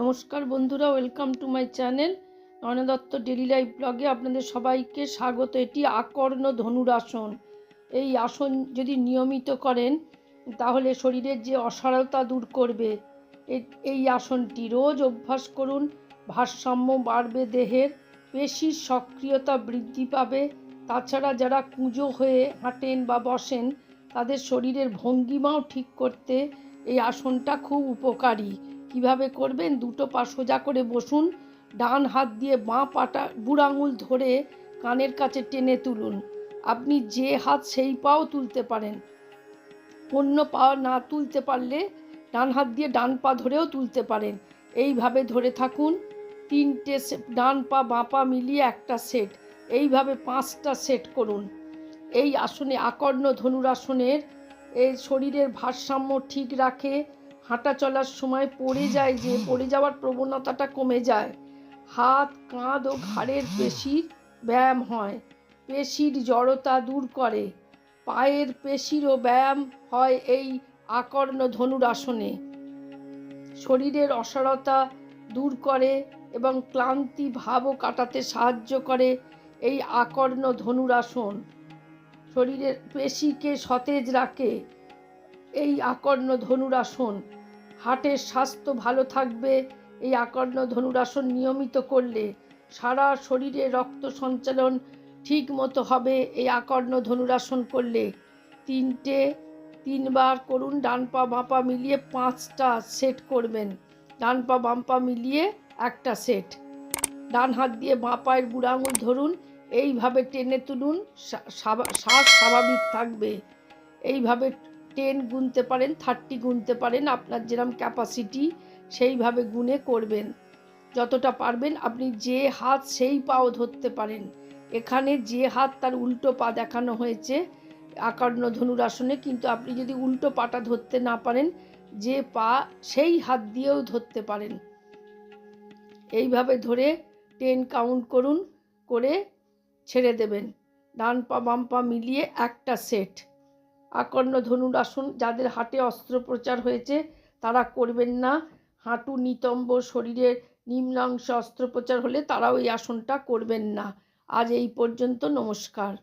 নমস্কার বন্ধুরা welcome to my channel Nayan Datta daily life ব্লগে আপনাদের সবাইকে স্বাগত। এটি আকর্ণ ধনুর আসন এই আসন যদি নিয়মিত করেন, তাহলে শরীরের যে অসারতা দূর করবে। এই আসনটি রোজ অভ্যাস করুন, ভারসাম্য বাড়বে দেহের পেশির সক্রিয়তা বৃদ্ধি পাবে। তাছাড়া যারা কুঁজো হয়ে হাঁটেন বা বসেন, তাদের শরীরের ভঙ্গিমাও ঠিক করতে এই আসনটা খুব উপকারী। কীভাবে করবেন? দুটো পা সোজা করে বসুন। ডান হাত দিয়ে বাঁ পাটা বুড়ো আঙুল ধরে কানের কাছে টেনে তুলুন। আপনি যে হাত সেই পাও তুলতে পারেন। অন্য পা না তুলতে পারলে ডান হাত দিয়ে ডান পা ধরেও তুলতে পারেন। এইভাবে ধরে থাকুন। তিনটে ডান পা বাঁ পা মিলিয়ে একটা সেট। এইভাবে পাঁচটা সেট করুন। এই আসনে আকর্ণ ধনুরাসনের এই শরীরের ভারসাম্য ঠিক রাখে। হাঁটা চলার সময় পড়ে যায় যে পড়ে যাওয়ার প্রবণতাটা কমে যায়। হাত কাঁধ ও ঘাড়ের পেশি ব্যায়াম হয়। পেশির জড়তা দূর করে। পায়ের পেশিরও ব্যায়াম হয় এই আকর্ণ ধনুর আসনে। শরীরের অসারতা দূর করে এবং ক্লান্তি ভাবও কাটাতে সাহায্য করে এই আকর্ণ ধনুর আসন। শরীরের পেশিকে সতেজ রাখে এই আকর্ণ ধনুরাসন হার্টের স্বাস্থ্য ভালো থাকবে, এই আকর্ণ ধনুরাসন নিয়মিত করলে সারা শরীরে রক্ত সঞ্চালন ঠিক মতো হবে, এই আকর্ণ ধনুরাসন করলে তিনটে, তিনবার করুন ডান পা মিলিয়ে পাঁচটা সেট করবেন। ডান পা মিলিয়ে একটা সেট। ডান হাত দিয়ে বাঁ পায়ের বুড়ো আঙুল ধরুন, এইভাবে টেনে তুলুন শ্বাস স্বাভাবিক থাকবে। এইভাবে টেন গুনতে পারেন থার্টি গুনতে পারেন, আপনার যেরকম ক্যাপাসিটি সেইভাবে গুনে করবেন। যতটা পারবেন আপনি যে হাত সেই পাও ধরতে পারেন। এখানে যে হাত তার উল্টো পা দেখানো হয়েছে আকার্ণ ধনুরাসনে কিন্তু আপনি যদি উল্টো পাটা ধরতে না পারেন, যে পা সেই হাত দিয়েও ধরতে পারেন। এইভাবে ধরে টেন কাউন্ট করুন, করে ছেড়ে দেবেন। ডান পা বাম পা মিলিয়ে একটা সেট আকর্ণ ধনুরাসন যাদের হাটে অস্ত্রোপচার হয়েছে, তারা করবেন না। হাঁটু নিতম্ব, শরীরের নিম্নাংশে অস্ত্রোপচার হলে তারাও এই আসনটা করবেন না। আজ এই পর্যন্ত, নমস্কার।